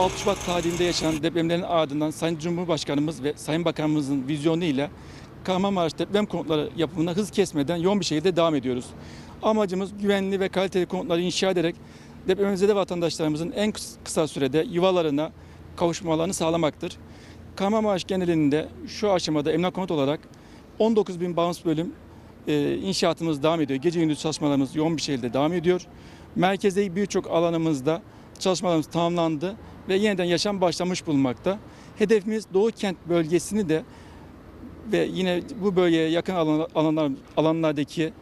6 Şubat tarihinde yaşanan depremlerin ardından Sayın Cumhurbaşkanımız ve Sayın Bakanımızın vizyonuyla Kahramanmaraş deprem konutları yapımına hız kesmeden yoğun bir şekilde devam ediyoruz. Amacımız güvenli ve kaliteli konutları inşa ederek depremzede vatandaşlarımızın en kıs- kısa sürede yuvalarına kavuşmalarını sağlamaktır. Kahramanmaraş genelinde şu aşamada emlak konut olarak 19 bin bağımsız bölüm e, inşaatımız devam ediyor. Gece gündüz çalışmalarımız yoğun bir şekilde devam ediyor. Merkezde birçok alanımızda çalışmalarımız tamamlandı ve yeniden yaşam başlamış bulunmakta. Hedefimiz Doğu Kent bölgesini de ve yine bu bölgeye yakın alan, alanlar, alanlardaki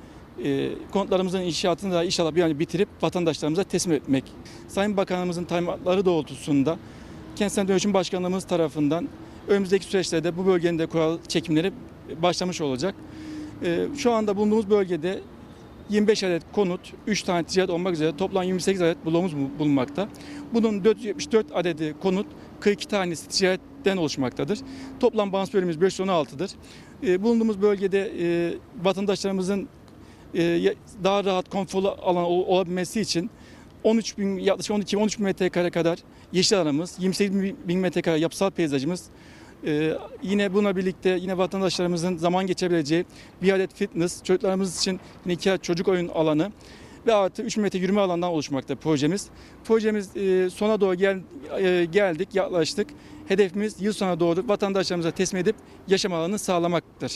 e, konutlarımızın inşaatını da inşallah bir an bitirip vatandaşlarımıza teslim etmek. Sayın Bakanımızın talimatları doğrultusunda Kentsel Dönüşüm Başkanlığımız tarafından önümüzdeki süreçlerde bu bölgenin de kural çekimleri başlamış olacak. E, şu anda bulunduğumuz bölgede 25 adet konut, 3 tane ticaret olmak üzere toplam 28 adet bloğumuz bu- bulunmakta. Bunun 474 adedi konut, 42 tanesi ticaretten oluşmaktadır. Toplam bağımsız bölümümüz 516'dır. Ee, bulunduğumuz bölgede e, vatandaşlarımızın e, daha rahat, konforlu alan ol- olabilmesi için 13 bin, yaklaşık 12-13 bin metrekare kadar yeşil alanımız, 28 bin- bin metrekare yapısal peyzajımız, ee, yine buna birlikte yine vatandaşlarımızın zaman geçebileceği bir adet fitness, çocuklarımız için yine iki adet çocuk oyun alanı ve artı 3 metre yürüme alanından oluşmakta projemiz. Projemiz e, sona doğru gel, e, geldik, yaklaştık. Hedefimiz yıl sona doğru vatandaşlarımıza teslim edip yaşam alanını sağlamaktır.